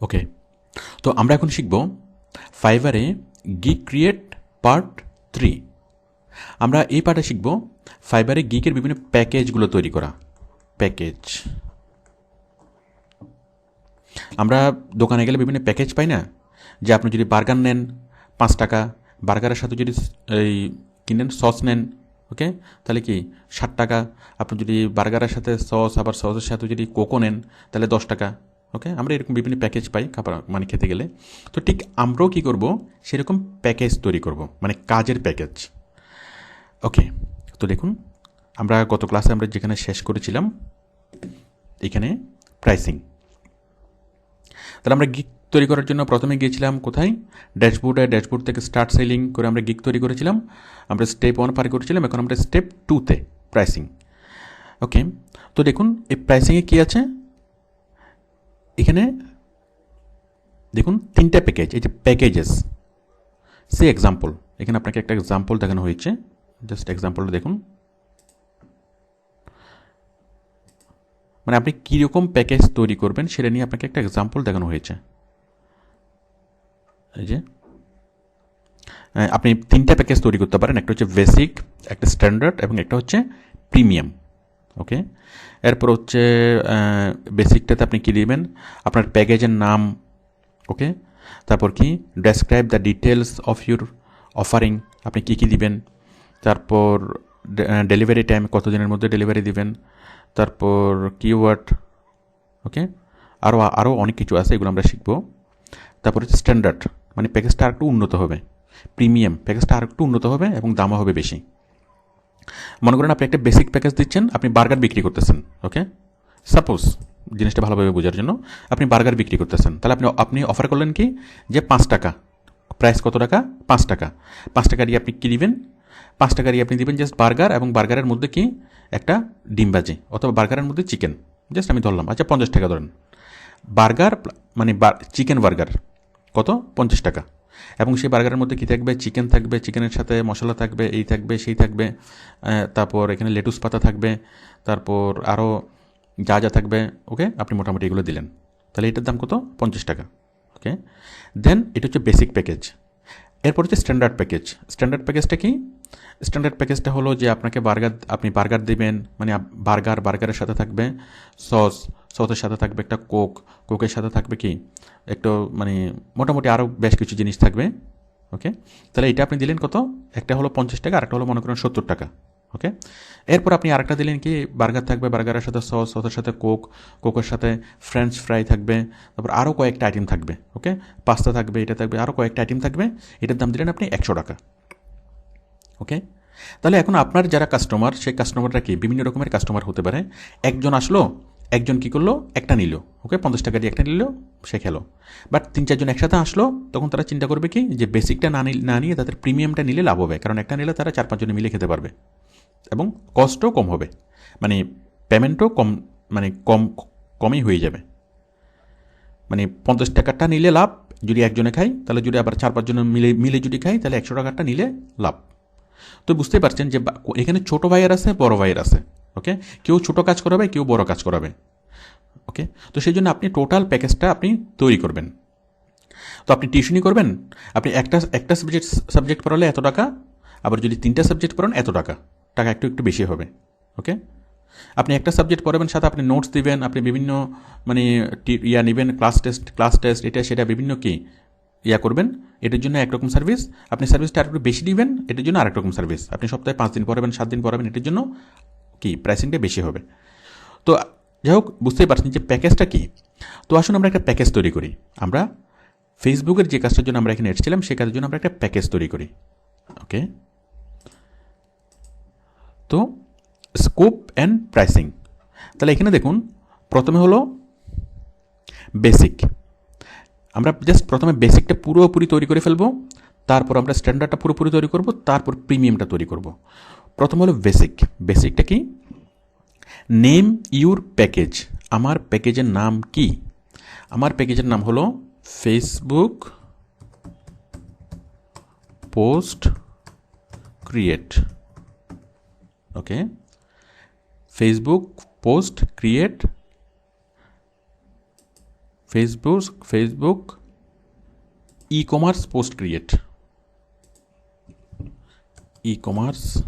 ওকে তো আমরা এখন শিখব ফাইবারে গিক ক্রিয়েট পার্ট থ্রি আমরা এই পার্টে শিখব ফাইবারে গিকের বিভিন্ন প্যাকেজগুলো তৈরি করা। প্যাকেজ। আমরা দোকানে গেলে বিভিন্ন প্যাকেজ পাই না? যে আপনি যদি বার্গার নেন, পাঁচ টাকা, বার্গারের সাথে যদি এই কিনেন, সস নেন ওকে তাহলে কি ষাট টাকা? আপনি যদি বার্গারের সাথে সস, আবার সসের সাথে যদি কোকো নেন, তাহলে দশ টাকা। ওকে আমরা এরকম বিভিন্ন প্যাকেজ পাই, খাবার মানে খেতে গেলে। তো ঠিক আমরাও কী করব? সেরকম প্যাকেজ তৈরি করব মানে কাজের প্যাকেজ ওকে তো দেখুন, আমরা গত ক্লাসে আমরা যেখানে শেষ করেছিলাম, এখানে প্রাইসিং তাহলে আমরা গিক তৈরি করার জন্য প্রথমে গিয়েছিলাম কোথায়? ড্যাশবোর্ডে ড্যাশবোর্ড থেকে স্টার্ট সেলিং করে আমরা গিক তৈরি করেছিলাম। আমরা স্টেপ ওয়ান পার করেছিলাম, এখন আমরা স্টেপ টুতে প্রাইসিং ওকে তো দেখুন, এই প্রাইসিংয়ে কী আছে? এখানে দেখুন তিনটা প্যাকেজ এই যে প্যাকেজেস সে এক্সাম্পল এখানে আপনাকে একটা এক্সাম্পল দেখানো হয়েছে। জাস্ট এক্সাম্পলটা দেখুন। মানে আপনি কীরকম প্যাকেজ তৈরি করবেন সেটা নিয়ে আপনাকে একটা এক্সাম্পল দেখানো হয়েছে। এই যে আপনি তিনটা প্যাকেজ তৈরি করতে পারেন। একটা হচ্ছে বেসিক একটা স্ট্যান্ডার্ড এবং একটা হচ্ছে প্রিমিয়াম ওকে? এরপর হচ্ছে বেসিকটাতে আপনি কী দিবেন? আপনার প্যাকেজের নাম, ওকে? তারপর কি? Describe the details of your offering আপনি কী কী দিবেন? তারপর ডেলিভারি টাইম কত দিনের মধ্যে ডেলিভারি দিবেন? তারপর কিওয়ার্ড ওকে? আরও আরও অনেক কিছু আছে, এগুলো আমরা শিখব। তারপর হচ্ছে স্ট্যান্ডার্ড মানে প্যাকেজটা আর একটু উন্নত হবে। প্রিমিয়াম প্যাকেজটা আর একটু উন্নত হবে এবং দামও হবে বেশি। মনে করেন আপনি একটা বেসিক প্যাকেজ দিচ্ছেন, আপনি বার্গার বিক্রি করতেছেন ওকে সাপোজ জিনিসটা ভালোভাবে বোঝার জন্য আপনি বার্গার বিক্রি করতেছেন, তাহলে আপনি আপনি অফার করলেন কি? যে পাঁচ টাকা প্রাইস কত টাকা? পাঁচ টাকা। পাঁচ টাকা দিয়ে আপনি কী দিবেন? পাঁচ টাকা দিয়ে আপনি দিবেন জাস্ট বার্গার এবং বার্গারের মধ্যে কি? একটা ডিম বাজি অথবা বার্গারের মধ্যে চিকেন জাস্ট আমি ধরলাম আচ্ছা পঞ্চাশ টাকা ধরেন। বার্গার মানে চিকেন বার্গার কত? পঞ্চাশ টাকা। এবং সেই বার্গারের মধ্যে কী থাকবে? চিকেন থাকবে চিকেনের সাথে মশলা থাকবে, এই থাকবে, সেই থাকবে তারপর এখানে লেটুস পাতা থাকবে, তারপর আরও যা যা থাকবে ওকে আপনি মোটামুটি এগুলো দিলেন। তাহলে এটার দাম কত? পঞ্চাশ টাকা ওকে দেন এটা হচ্ছে বেসিক প্যাকেজ এরপর হচ্ছে স্ট্যান্ডার্ড প্যাকেজ স্ট্যান্ডার্ড প্যাকেজটা কি? স্ট্যান্ডার্ড প্যাকেজটা হলো যে আপনাকে বার্গার আপনি বার্গার দেবেন মানে বার্গার বার্গারের সাথে থাকবে সস সসের সাথে থাকবে একটা কোক কোকের সাথে থাকবে কি? একটু মানে মোটামুটি আরও বেশ কিছু জিনিস থাকবে ওকে তাহলে এটা আপনি দিলেন কত? একটা হলো পঞ্চাশ টাকা, আরেকটা হলো মনে করেন সত্তর টাকা ওকে এরপর আপনি আরেকটা দিলেন কি? বার্গার থাকবে বার্গারের সাথে সস সসের সাথে কোক কোকের সাথে ফ্রেঞ্চ ফ্রাই থাকবে, তারপর আরও কয়েকটা আইটেম থাকবে ওকে পাস্তা থাকবে, এটা থাকবে আরও কয়েকটা আইটেম থাকবে, এটার দাম দিলেন আপনি একশো টাকা ওকে তাহলে এখন আপনার যারা কাস্টমার সেই কাস্টমাররা কি? বিভিন্ন রকমের কাস্টমার হতে পারে। একজন আসলো, একজন কি করল? একটা নিল। ওকে পঞ্চাশ টাকা দিয়ে একটা নিল, সে খেলো। বাট তিন চারজন একসাথে আসলো, তখন তারা চিন্তা করবে কি? যে বেসিকটা না না নিয়ে তাদের প্রিমিয়ামটা নিলে লাভ হবে। কারণ একটা নিলে তারা চার পাঁচজনে মিলে খেতে পারবে। এবং কস্টও কম হবে। মানে পেমেন্টও কম মানে কম, কমই হয়ে যাবে। মানে পঞ্চাশ টাকাটা নিলে লাভ, যদি একজনে খাই তাহলে যদি আবার চার পাঁচজনে মিলে মিলে যদি খাই তাহলে একশো টাকাটা নিলে লাভ। তো বুঝতে পারছেন যে এখানে ছোটো ভাইয়ের আছে, বড় ভাইয়ের আছে ওকে কেউ ছোটো কাজ করাবে, কেউ বড় কাজ করাবে ওকে তো সেই জন্য আপনি টোটাল প্যাকেজটা আপনি তৈরি করবেন। তো আপনি টিউশনই করবেন, আপনি একটা একটা সাবজেক্ট সাবজেক্ট পড়ালে এত টাকা, আবার যদি তিনটা সাবজেক্ট পড়ান, এত টাকা টাকা একটু একটু বেশি হবে ওকে আপনি একটা সাবজেক্ট পড়াবেন, সাথে আপনি নোটস দিবেন, আপনি বিভিন্ন মানে ইয়া নেবেন ক্লাস টেস্ট ক্লাস টেস্ট এটা, সেটা, বিভিন্ন কি ইয়া করবেন, এটার জন্য একরকম সার্ভিস আপনি সার্ভিসটা আরেকটু বেশি দিবেন, এটার জন্য আরেক রকম সার্ভিস আপনি সপ্তাহে পাঁচ দিন পড়াবেন, সাত দিন পড়াবেন, এটার জন্য কি প্রাইসিংটা বেশি হবে। তো যাই হোক, বুঝতেই পারছেন যে প্যাকেজটা কী। তো আসুন আমরা একটা প্যাকেজ তৈরি করি। আমরা ফেসবুকের যে কাজটার জন্য আমরা এখানে এসেছিলাম সেই কাজের জন্য আমরা একটা প্যাকেজ তৈরি করি। ওকে? তো স্কোপ অ্যান্ড প্রাইসিং তাহলে এখানে দেখুন, প্রথমে হলো বেসিক আমরা জাস্ট প্রথমে বেসিকটা পুরোপুরি তৈরি করে ফেলব, তারপর আমরা স্ট্যান্ডার্ডটা পুরোপুরি তৈরি করব, তারপর প্রিমিয়ামটা তৈরি করব। প্রথম হলো বেসিক বেসিকটা কি? নেম ইউর প্যাকেজ আমার প্যাকেজের নাম কি? আমার প্যাকেজের নাম হলো Facebook post create okay Facebook post create Facebook Facebook e commerce post create e commerce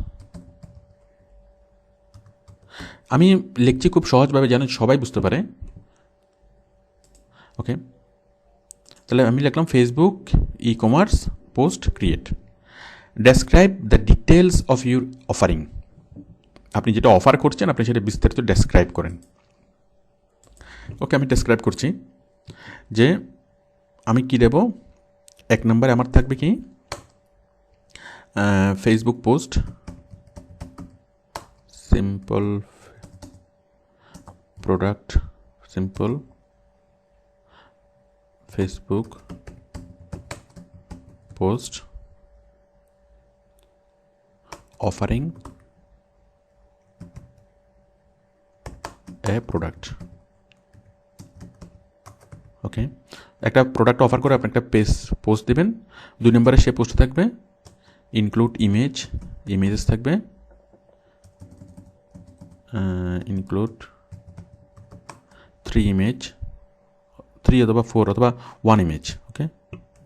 আমি লিখছি খুব সহজভাবে, যেন সবাই বুঝতে পারে। ওকে তাহলে আমি লিখলাম Facebook e commerce post create describe the details of your offering আপনি যেটা অফার করছেন, আপনি সেটা বিস্তারিত ডেসক্রাইব করেন। ওকে আমি ডেসক্রাইব করছি। যে আমি কি দেব? এক নম্বরে আমার থাকবে কি? Facebook post simple product simple Facebook post offering a product okay একটা প্রোডাক্ট অফার করে আপনি একটা পেজ পোস্ট দেবেন। দুই নম্বরে সে পোস্ট থাকবে ইনক্লুড ইমেজ ইমেজেস থাকবে। ইনক্লুড থ্রি ইমেজ থ্রি অথবা ফোর অথবা one image okay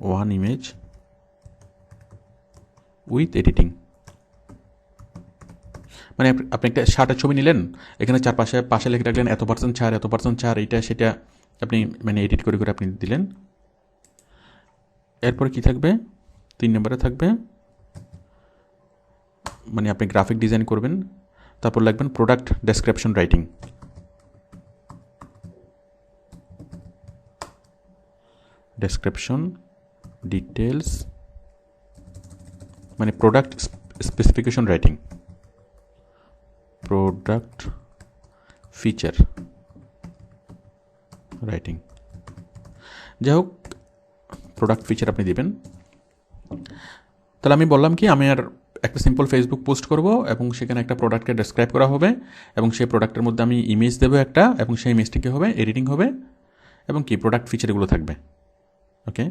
one image with editing মানে আপনি একটা শার্টের ছবি নিলেন, এখানে চারপাশে, পাশে লিখে রাখলেন, এত পার্সেন্ট ছাড়, এত পার্সেন্ট ছাড়, এইটা, সেটা আপনি মানে এডিট করে করে আপনি দিলেন। এরপর কি থাকবে? তিন নম্বরে থাকবে মানে আপনি গ্রাফিক ডিজাইন করবেন, তারপর লাগবেন product description writing description details মানে product specification writing product feature writing যাই হোক প্রোডাক্ট ফিচার আপনি দেবেন। তাহলে আমি বললাম কি, আমি আর একটা সিম্পল ফেসবুক পোস্ট করব এবং সেখানে একটা প্রোডাক্টকে ডেসক্রাইব করা হবে এবং সেই প্রোডাক্টের মধ্যে আমি ইমেজ দেবো একটা এবং সেই ইমেজটি কী হবে? এডিটিং হবে এবং কি প্রোডাক্ট ফিচারগুলো থাকবে। ওকে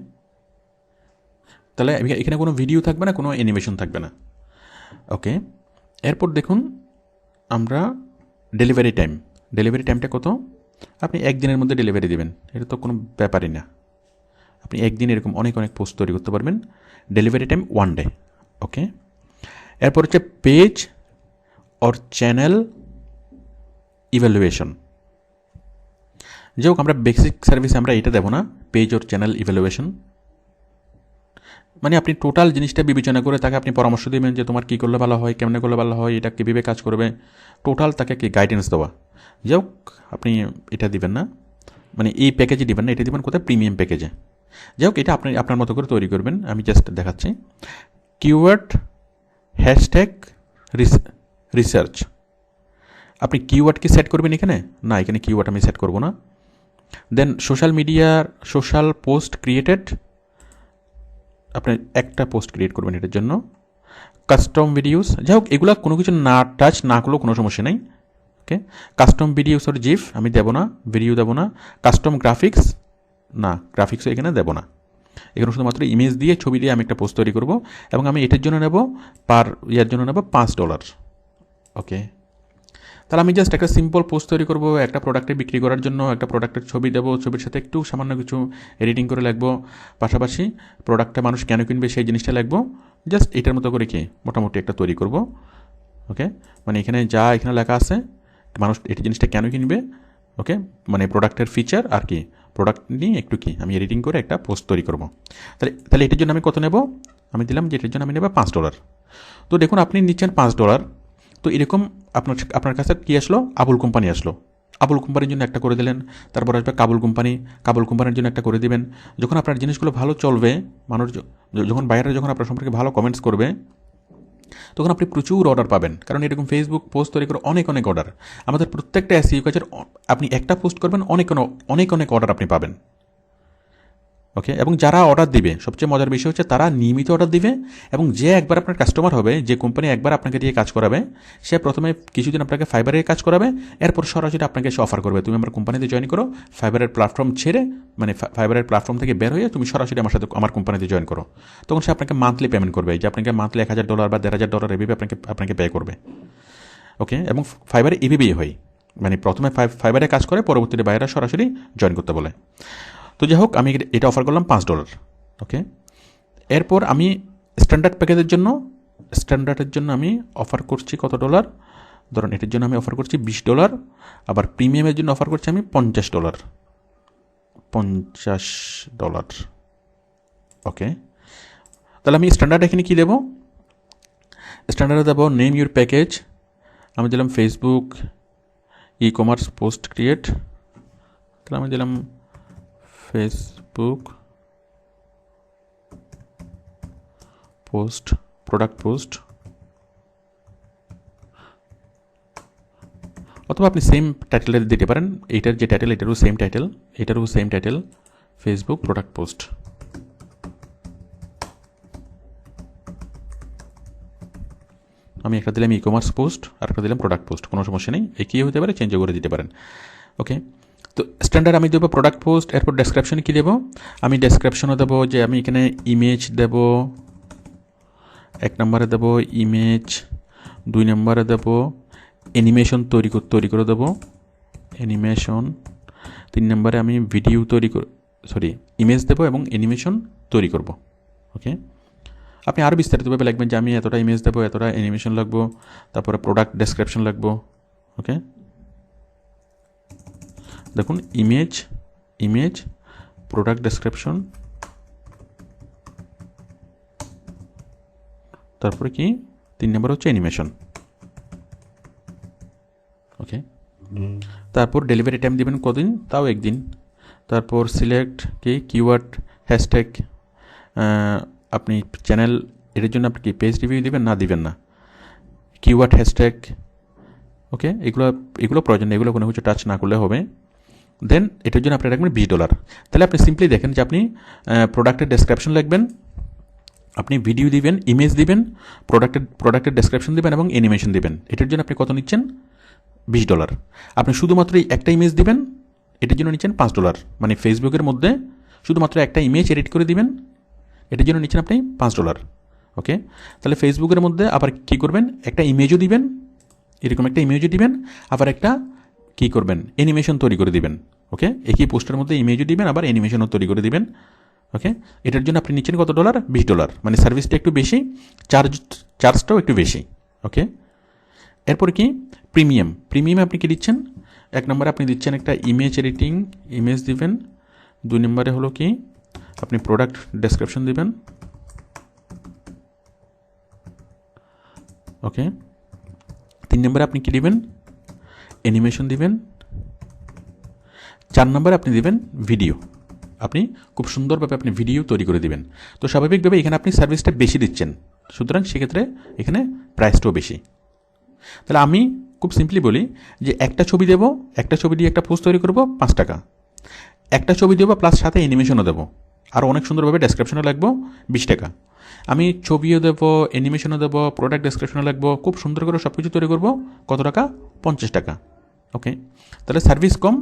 তাহলে এখানে কোনো ভিডিও থাকবে না, কোনো অ্যানিমেশন থাকবে না। ওকে এরপর দেখুন, আমরা ডেলিভারি টাইম ডেলিভারি টাইমটা কত? আপনি একদিনের মধ্যে ডেলিভারি দেবেন। এটা তো কোনো ব্যাপারই না। আপনি একদিন এরকম অনেক অনেক পোস্ট তৈরি করতে পারবেন। Delivery time one day okay এরপর হচ্ছে পেজ অর চ্যানেল ইভ্যালুয়েশন যাই হোক, আমরা বেসিক সার্ভিস আমরা এটা দেবো না পেজ ওর চ্যানেল ইভ্যালুয়েশন মানে আপনি টোটাল জিনিসটা বিবেচনা করে তাকে আপনি পরামর্শ দেবেন যে তোমার কী করলে ভালো হয়, কেমনে করলে ভালো হয়, এটা কীভাবে কাজ করবে। টোটাল তাকে কি গাইডেন্স দেওয়া। যাই হোক আপনি এটা দিবেন না। মানে এই প্যাকেজে দিবেন না, এটা দিবেন কোথায়? প্রিমিয়াম প্যাকেজে যাই হোক এটা আপনি, আপনার মতো করে তৈরি করবেন। আমি জাস্ট দেখাচ্ছি। কিওয়ার্ড হ্যাশট্যাগ রিসার্চ আপনি কিওয়ার্ড কি সেট করবেন এখানে? না, এখানে কিওয়ার্ড আমি সেট করব না। দেন সোশ্যাল মিডিয়ার সোশ্যাল পোস্ট ক্রিয়েটেড আপনি একটা পোস্ট ক্রিয়েট করবেন এটার জন্য। কাস্টম ভিডিওস যাই হোক, এগুলো কোনো কিছু না টাচ না করলেও কোনো সমস্যা নেই। ওকে কাস্টম ভিডিওস ওর জিফ আমি দেবো না ভিডিও দেবো না। কাস্টম গ্রাফিক্স না গ্রাফিক্সও এখানে দেবো না। এখানে শুধুমাত্র ইমেজ দিয়ে ছবি দিয়ে আমি একটা পোস্ট তৈরি করব এবং আমি এটার জন্য নেব পার ইয়ার জন্য নেব পাঁচ ডলার ওকে তাহলে আমি জাস্ট একটা সিম্পল পোস্ট তৈরি করব, একটা প্রোডাক্টে বিক্রি করার জন্য, একটা প্রোডাক্টের ছবি দেবো, ছবির সাথে একটু সামান্য কিছু এডিটিং করে লাগবো। পাশাপাশি প্রোডাক্টটা মানুষ কেন কিনবে সেই জিনিসটা লাগবো। জাস্ট এটার মতো করে কি, মোটামুটি একটা তৈরি করব। ওকে মানে এখানে যা এখানে লেখা আছে, মানুষ এই জিনিসটা কেন কিনবে? ওকে মানে প্রোডাক্টের ফিচার আর কি প্রোডাক্ট নিয়ে একটু কি, আমি এডিটিং করে একটা পোস্ট তৈরি করব। তাহলে তাহলে এটার জন্য আমি কত নেব? আমি দিলাম যে এটার জন্য আমি নেব পাঁচ ডলার তো দেখুন, আপনি নিচ্ছেন পাঁচ ডলার তো এরকম আপনার আপনার কাছে কী আসলো? আবুল কোম্পানি আসলো। আবুল কোম্পানির জন্য একটা করে দিলেন, তারপর আসবে কাবুল কোম্পানি। কাবুল কোম্পানির জন্য একটা করে দিবেন। যখন আপনার জিনিসগুলো ভালো চলবে, মানুষ যখন বাইরে যখন আপনার সম্পর্কে ভালো কমেন্টস করবে, তখন আপনি প্রচুর অর্ডার পাবেন। কারণ এরকম ফেসবুক পোস্ট তৈরি করে অনেক অনেক অর্ডার আমাদের প্রত্যেকটা এসিও কাজের আপনি একটা পোস্ট করবেন, অনেক, অনেক- অনেক অনেক অর্ডার আপনি পাবেন। ওকে এবং যারা অর্ডার দিবে, সবচেয়ে মজার বিষয় হচ্ছে তারা নিয়মিত অর্ডার দিবে এবং যে একবার আপনার কাস্টমার হবে, যে কোম্পানি একবার আপনাকে দিয়ে কাজ করাবে, সে প্রথমে কিছুদিন আপনাকে ফাইবারে কাজ করাবে, এরপর সরাসরি আপনাকে সে অফার করবে। তুমি আমার কোম্পানিতে জয়েন করো ফাইবারের প্ল্যাটফর্ম ছেড়ে মানে ফাইবারের প্ল্যাটফর্ম থেকে বের হয়ে তুমি সরাসরি আমার সাথে আমার কোম্পানিতে জয়েন করো। তখন সে আপনাকে মান্থলি পেমেন্ট করবে। যে আপনাকে মান্থলি এক হাজার ডলার বা দেড় হাজার ডলার এভাবে আপনাকে আপনাকে পে করবে। ওকে এবং ফাইবারে এভাবেই হয়। মানে প্রথমে ফাই- ফাইবারে কাজ করে, পরবর্তীতে বাইরে সরাসরি জয়েন করতে বলে। তো যাই হোক, আমি এটা অফার করলাম পাঁচ ডলার ওকে এরপর আমি স্ট্যান্ডার্ড প্যাকেজের জন্য স্ট্যান্ডার্ডের জন্য আমি অফার করছি কত ডলার ধরুন, এটার জন্য আমি অফার করছি বিশ ডলার আবার প্রিমিয়ামের জন্য অফার করছি আমি পঞ্চাশ ডলার পঞ্চাশ ডলার ওকে তাহলে আমি স্ট্যান্ডার্ড এখানে কী দেবো? স্ট্যান্ডার্ডে দেবো নেম ইউর প্যাকেজ আমি দিলাম Facebook e commerce post create তাহলে আমি দিলাম ফেসবুক পোস্ট প্রোডাক্ট পোস্ট অথবা আপনি সেম টাইটেলের দিতে পারেন, এইটার যে টাইটেল এটারও সেম টাইটেল এটারও same title Facebook product post আমি একটা দিলাম ই কমার্স পোস্ট আর একটা দিলাম প্রোডাক্ট পোস্ট কোনো সমস্যা নেই, একই হতে পারে চেঞ্জও করে দিতে পারেন। ওকে তো স্ট্যান্ডার্ড আমি দেবো প্রোডাক্ট পোস্ট এরপর ডেসক্রিপশনে কী দেবো? আমি ডেসক্রিপশনও দেবো যে আমি এখানে ইমেজ দেব, এক নম্বরে দেবো ইমেজ দুই নম্বরে দেবো অ্যানিমেশন তৈরি তৈরি করে দেবো অ্যানিমেশন তিন নম্বরে আমি ভিডিও তৈরি সরি ইমেজ দেবো এবং অ্যানিমেশন তৈরি করব ওকে আপনি আরও বিস্তারিতভাবে লিখবেন যে আমি এতটা ইমেজ দেবো, এতটা অ্যানিমেশন লাগবো, তারপরে প্রোডাক্ট ডেসক্রিপশন লাগবো ওকে দেখুন ইমেজ ইমেজ প্রোডাক্ট ডেসক্রিপশন তারপরে কি? তিন নম্বর হচ্ছে অ্যানিমেশন ওকে তারপর ডেলিভারি টাইম দিবেন কদিন? তাও একদিন। তারপর সিলেক্ট কি? কিওয়ার্ড হ্যাশট্যাগ আপনি চ্যানেল এটার জন্য আপনি কি পেজ রিভিউ দিবেন? না দিবেন না। কিওয়ার্ড হ্যাশট্যাগ ওকে এগুলো এগুলো প্রয়োজন এগুলো কোনো কিছু টাচ না করলে হবে। দেন এটার জন্য আপনি রাখবেন বিশ ডলার। তাহলে আপনি সিম্পলি দেখেন যে আপনি প্রোডাক্টের ডেসক্রিপশন লিখবেন, আপনি ভিডিও দিবেন ইমেজ দিবেন প্রোডাক্টের প্রোডাক্টের ডেসক্রিপশন দিবেন এবং অ্যানিমেশন দিবেন। এটার জন্য আপনি কত নিচ্ছেন? বিশ ডলার। আপনি শুধুমাত্র এই একটা ইমেজ দিবেন, এটার জন্য নিচ্ছেন পাঁচ ডলার। মানে ফেসবুকের মধ্যে শুধুমাত্র একটা ইমেজ এডিট করে দিবেন, এটার জন্য নিচ্ছেন আপনি পাঁচ ডলার। ওকে? তাহলে ফেসবুকের মধ্যে আবার কী করবেন? একটা ইমেজও দিবেন, এরকম একটা ইমেজও দিবেন, আবার একটা কী করবেন? অ্যানিমেশন তৈরি করে দিবেন ওকে একই পোস্টের মধ্যে ইমেজও দিবেন, আবার অ্যানিমেশনও তৈরি করে দিবেন ওকে এটার জন্য আপনি নিচ্ছেন কত ডলার বিশ ডলার মানে সার্ভিসটা একটু বেশি চার্জ চার্জটাও একটু বেশি ওকে এরপর কি? প্রিমিয়াম প্রিমিয়াম আপনি কি দিচ্ছেন? এক নম্বরে আপনি দিচ্ছেন একটা ইমেজ এডিটিং ইমেজ দিবেন। দুই নম্বরে হলো কি? আপনি প্রোডাক্ট ডেসক্রিপশন দিবেন ওকে তিন নম্বরে আপনি কি দিবেন? অ্যানিমেশন দিবেন। চার নম্বরে আপনি দিবেন ভিডিও আপনি খুব সুন্দরভাবে আপনি ভিডিও তৈরি করে দিবেন। তো স্বাভাবিকভাবে এখানে আপনি সার্ভিসটা বেশি দিচ্ছেন। সুতরাং সেক্ষেত্রে এখানে প্রাইসটাও বেশি। তাহলে আমি খুব সিম্পলি বলি যে একটা ছবি দেবো, একটা ছবি দিয়ে একটা পোস্ট তৈরি করব, পাঁচ টাকা। একটা ছবি দেবো প্লাস সাথে অ্যানিমেশনও দেবো। আর অনেক সুন্দরভাবে ডেসক্রিপশনও লাগবো, বিশ টাকা। আমি ছবিও দেবো অ্যানিমেশনও দেবো প্রোডাক্ট ডেসক্রিপশনও লাগবো, খুব সুন্দর করে সব কিছু তৈরি করব, কত টাকা? পঞ্চাশ টাকা। ওকে তাহলে সার্ভিস কম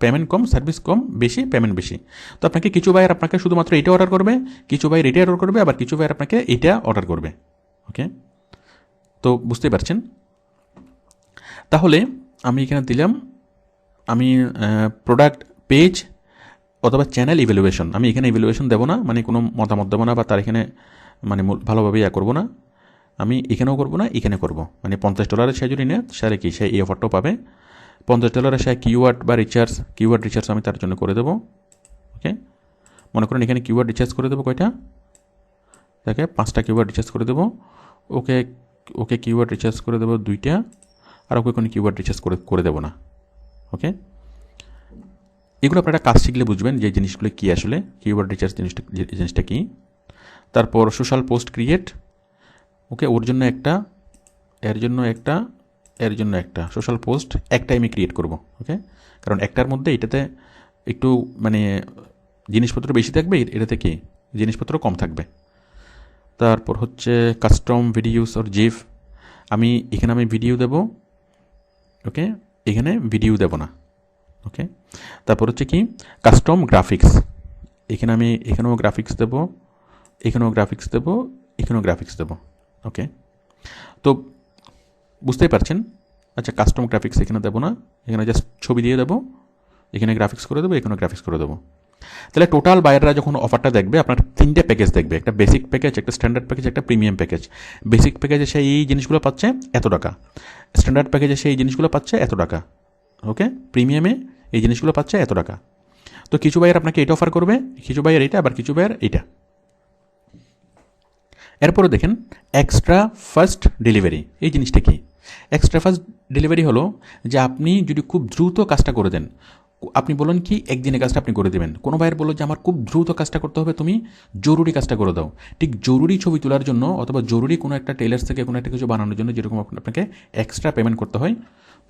পেমেন্ট কম সার্ভিস কম, বেশি পেমেন্ট বেশি। তো আপনাকে কিছু বাইর আপনাকে শুধুমাত্র এটা অর্ডার করবে, কিছু বাইর এটা অর্ডার করবে, আবার কিছু বাইর আপনাকে এটা অর্ডার করবে। ওকে তো বুঝতেই পারছেন? তাহলে আমি এখানে দিলাম, আমি প্রোডাক্ট পেজ অথবা চ্যানেল ইভ্যালুয়েশন আমি এখানে ইভ্যালুয়েশন দেবো না মানে কোনো মতামত দেবো না বা তার এখানে মানে ভালোভাবে ইয়া করব না। আমি এখানেও করব না, এখানে করব। মানে পঞ্চাশ ডলারের সে যদি নেয় সে কি, সে এই অফারটাও পাবে। পঞ্চাশ ডলারের আসে কিওয়ার্ড বা রিচার্জ কিওয়ার্ড রিচার্জ আমি তার জন্য করে দেবো ওকে মনে করেন এখানে কিওয়ার্ড রিচার্জ করে দেবো কয়টা? দেখে পাঁচটা কিওয়ার্ড রিচার্জ করে দেবো, ওকে ওকে কিওয়ার্ড রিচার্জ করে দেবো দুইটা, আর ওকে কোনো কিওয়ার্ড রিচার্জ করে করে দেবো না ওকে এগুলো আপনারা কাজ শিখলে বুঝবেন যে জিনিসগুলো কী আসলে কিওয়ার্ড রিচার্জ জিনিসটা জিনিসটা কী। তারপর সোশ্যাল পোস্ট ক্রিয়েট ওকে ওর জন্য একটা, এর জন্য একটা এর জন্য একটা সোশ্যাল পোস্ট এক টাইমে ক্রিয়েট করব ওকে কারণ একটার মধ্যে এটাতে একটু মানে জিনিসপত্র বেশি থাকবে এটাতে কি? জিনিসপত্র কম থাকবে। তারপর হচ্ছে কাস্টম ভিডিওস ওর জিফ আমি এখানে আমি ভিডিও দেব ওকে এখানে ভিডিও দেব না ওকে তারপর হচ্ছে কি? কাস্টম গ্রাফিক্স এখানে আমি, এখানেও গ্রাফিক্স দেবো, এখানেও গ্রাফিক্স দেবো, এখানেও গ্রাফিক্স দেবো ওকে তো বুঝতেই পারছেন? আচ্ছা কাস্টম গ্রাফিক্স এখানে দেবো না। এখানে জাস্ট ছবি দিয়ে দেবো। এখানে গ্রাফিক্স করে দেবো, এখানে গ্রাফিক্স করে দেবো। তাহলে টোটাল বায়াররা যখন অফারটা দেখবে, আপনার তিনটে প্যাকেজ দেখবে। একটা বেসিক প্যাকেজ একটা স্ট্যান্ডার্ড প্যাকেজ একটা প্রিমিয়াম প্যাকেজ বেসিক প্যাকেজে সে এই জিনিসগুলো পাচ্ছে এত টাকা। স্ট্যান্ডার্ড প্যাকেজে সে এই জিনিসগুলো পাচ্ছে এত টাকা। ওকে প্রিমিয়ামে এই জিনিসগুলো পাচ্ছে এত টাকা। তো কিছু বায়ার আপনাকে এটা অফার করবে, কিছু বায়ার এটা আবার কিছু বায়ার এটা এরপরে দেখেন এক্সট্রা ফার্স্ট ডেলিভারি এই জিনিসটা কি? এক্সট্রা ফাস্ট ডেলিভারি হলো যে আপনি যদি খুব দ্রুত কাজটা করে দেন আপনি বলেন কি, একদিনে কাজটা আপনি করে দেবেন। কোনো ভাইয়ের বলল যে, আমার খুব দ্রুত কাজটা করতে হবে, তুমি জরুরি কাজটা করে দাও। ঠিক জরুরি ছবি তোলার জন্য অথবা জরুরি কোনো একটা টেলার্স থেকে কোনো একটা কিছু বানানোর জন্য যেরকম আপনাকে এক্সট্রা পেমেন্ট করতে হয়,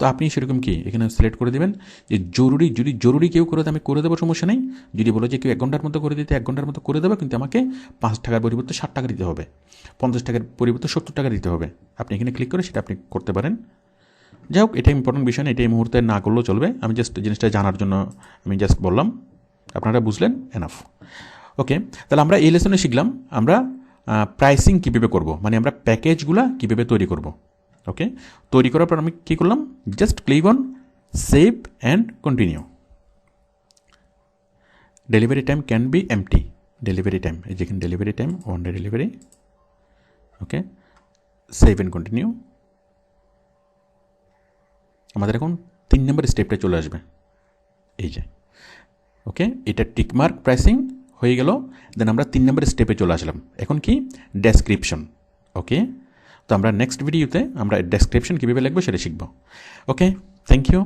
তো আপনি সেরকম কি, এখানে সিলেক্ট করে দেবেন যে, জরুরি, যদি জরুরি কেউ করে আমি করে দেবো, সমস্যা নেই। যদি বলো যে, কেউ এক ঘণ্টার মতো করে দিতে, এক ঘণ্টার মতো করে দেবে, কিন্তু আমাকে পাঁচ টাকার পরিবর্তে ষাট টাকা দিতে হবে। পঞ্চাশ টাকার পরিবর্তে সত্তর টাকা দিতে হবে। আপনি এখানে ক্লিক করে সেটা আপনি করতে পারেন। যাই হোক এটা ইম্পর্টেন্ট বিষয় না এটা এই মুহূর্তে না করলেও চলবে। আমি জাস্ট জিনিসটা জানার জন্য আমি জাস্ট বললাম। আপনারা বুঝলেন? এনাফ ওকে তাহলে আমরা এই লেসনে শিখলাম, আমরা প্রাইসিং কীভাবে করব? মানে আমরা প্যাকেজগুলা কীভাবে তৈরি করব? ওকে তৈরি করার পর আমি কী করলাম? Just click on save and continue delivery time can be empty delivery time এই যেখানে delivery time one day delivery okay save and continue আমাদের এখন তিন নম্বর স্টেপটা চলে আসবে। এই যে ওকে এটা টিকমার্ক প্রাইসিং হয়ে গেল দেন আমরা তিন নম্বর স্টেপে চলে আসলাম। এখন কি? ডেসক্রিপশন ওকে তো আমরা নেক্সট ভিডিওতে আমরা ডেসক্রিপশন কীভাবে লিখব সেটা শিখব। Okay thank you